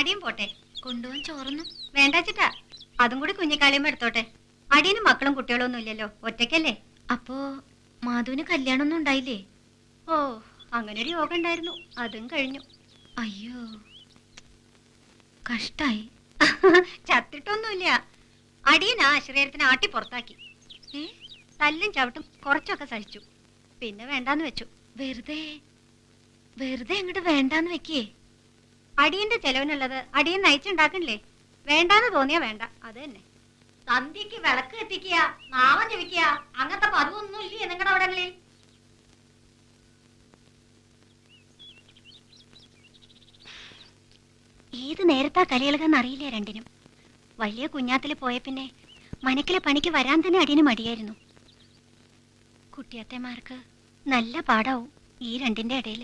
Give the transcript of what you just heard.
അടിയും പോട്ടെ. കൊണ്ടുപോകാൻ ചോറൊന്നും. വേണ്ടാച്ചിട്ടാ അതും കൂടി കുഞ്ഞിക്കാളിയും എടുത്തോട്ടെ. അടിയനും മക്കളും കുട്ടികളും ഒന്നും ഇല്ലല്ലോ. ഒറ്റയ്ക്കല്ലേ? അപ്പോ മാധുവിന് കല്യാണമൊന്നും ഉണ്ടായില്ലേ? ഓ അങ്ങനെ ഒരു യോഗം ഉണ്ടായിരുന്നു. അതും കഴിഞ്ഞു. അയ്യോ. കഷ്ടായി. ചത്തിട്ടൊന്നുമില്ല. അടിയൻ ആ ശരീരത്തിന് ആട്ടി പുറത്താക്കി. ഏ? തല്ലും ചവിട്ടും കുറച്ചൊക്കെ സഹിച്ചു. പിന്നെ വേണ്ടാന്ന് വെച്ചു. വെറുതെ വെറുതെ അങ്ങോട്ട് വേണ്ടാന്ന് വെക്കേ. അടിയന്റെ ചെലവിനുള്ളത് അടിയൻ നയിച്ചുണ്ടാക്കണില്ലേ? വേണ്ടാന്ന് തോന്നിയാ വേണ്ട. അത് തന്നെ സന്ധ്യക്ക് വിളക്ക് എത്തിക്കുക നാമം ജപിക്കുക അങ്ങനത്തെ പതിവൊന്നും ഇല്ലേ നിങ്ങളുടെ അവിടങ്ങളിൽ? ഏത് നേരത്താ കലികളെന്ന് അറിയില്ല രണ്ടിനും? വലിയ കുഞ്ഞാത്തിൽ പോയ പിന്നെ മനക്കിലെ പണിക്ക് വരാൻ തന്നെ അടിയന് മടിയായിരുന്നു. കുട്ടിയത്തേമാർക്ക് നല്ല പാടാവും ഈ രണ്ടിന്റെ ഇടയിൽ